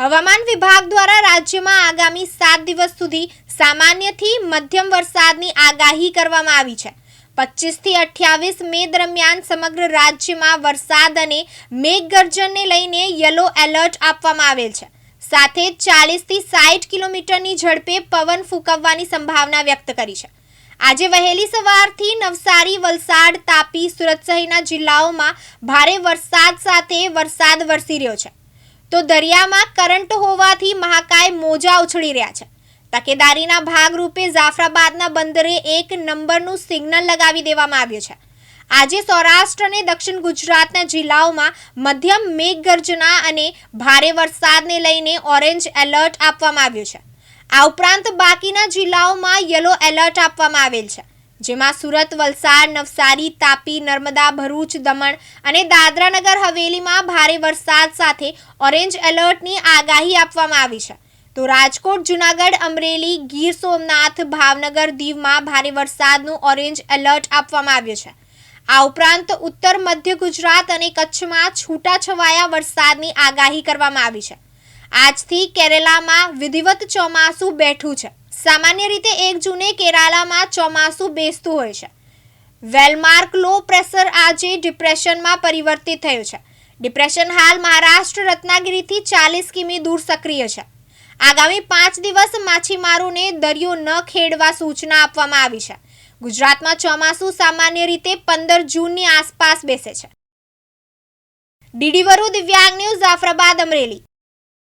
હવામાન વિભાગ દ્વારા રાજ્યમાં આગામી સાત દિવસ સુધી સામાન્યથી મધ્યમ વરસાદની આગાહી કરવામાં આવી છે. પચીસથી અઠ્યાવીસ મે દરમિયાન સમગ્ર રાજ્યમાં વરસાદ અને મેઘગર્જનને લઈને યલો એલર્ટ આપવામાં આવેલ છે. સાથે ચાલીસથી સાઠ કિલોમીટરની ઝડપે પવન ફૂંકાવવાની સંભાવના વ્યક્ત કરી છે. આજે વહેલી સવારથી નવસારી, વલસાડ, તાપી, સુરત સહિતના જિલ્લાઓમાં ભારે વરસાદ સાથે વરસાદ વરસી રહ્યો છે. તો દરિયામાં કરંટ હોવાથી મહાકાય મોજા ઉછળી રહ્યા છે. તકેદારીના ભાગરૂપે જાફરાબાદના બંદરે એક નંબરનું સિગ્નલ લગાવી દેવામાં આવ્યું છે. આજે સૌરાષ્ટ્ર અને દક્ષિણ ગુજરાતના જિલ્લાઓમાં મધ્યમ મેઘગર્જના અને ભારે વરસાદને લઈને ઓરેન્જ એલર્ટ આપવામાં આવ્યું છે. આ ઉપરાંત બાકીના જિલ્લાઓમાં યલો એલર્ટ આપવામાં આવેલ છે. જેમાં સુરત, વલસાડ, નવસારી, તાપી, નર્મદા, ભરૂચ, દમણ અને દાદરાનગર હવેલીમાં ભારે વરસાદ સાથે ઓરેન્જ એલર્ટની આગાહી આપવામાં આવી છે. તો રાજકોટ, જુનાગઢ, અમરેલી, ગીર સોમનાથ, ભાવનગર દીવમાં ભારે વરસાદનું ઓરેન્જ એલર્ટ આપવામાં આવ્યું છે. આ ઉપરાંત ઉત્તર, મધ્ય ગુજરાત અને કચ્છમાં છૂટાછવાયા વરસાદની આગાહી કરવામાં આવી છે. આજથી કેરેલામાં વિધિવત ચોમાસું બેઠું છે. સામાન્ય રીતે એક જૂને કેરાલામાં ચોમાસું બેસતું હોય છે. વેલમાર્ક લો પ્રેશર આજે ડિપ્રેશનમાં પરિવર્તિત થયું છે. ડિપ્રેશન હાલ મહારાષ્ટ્ર, રત્નાગીરીથી ચાલીસ કિમી દૂર સક્રિય છે. આગામી પાંચ દિવસ માછીમારોને દરિયો ન ખેડવા સૂચના આપવામાં આવી છે. ગુજરાતમાં ચોમાસું સામાન્ય રીતે પંદર જૂનની આસપાસ બેસે છે. ડીડી વરુ દિવ્યાંગ ન્યૂઝ જાફરાબાદ અમરેલી.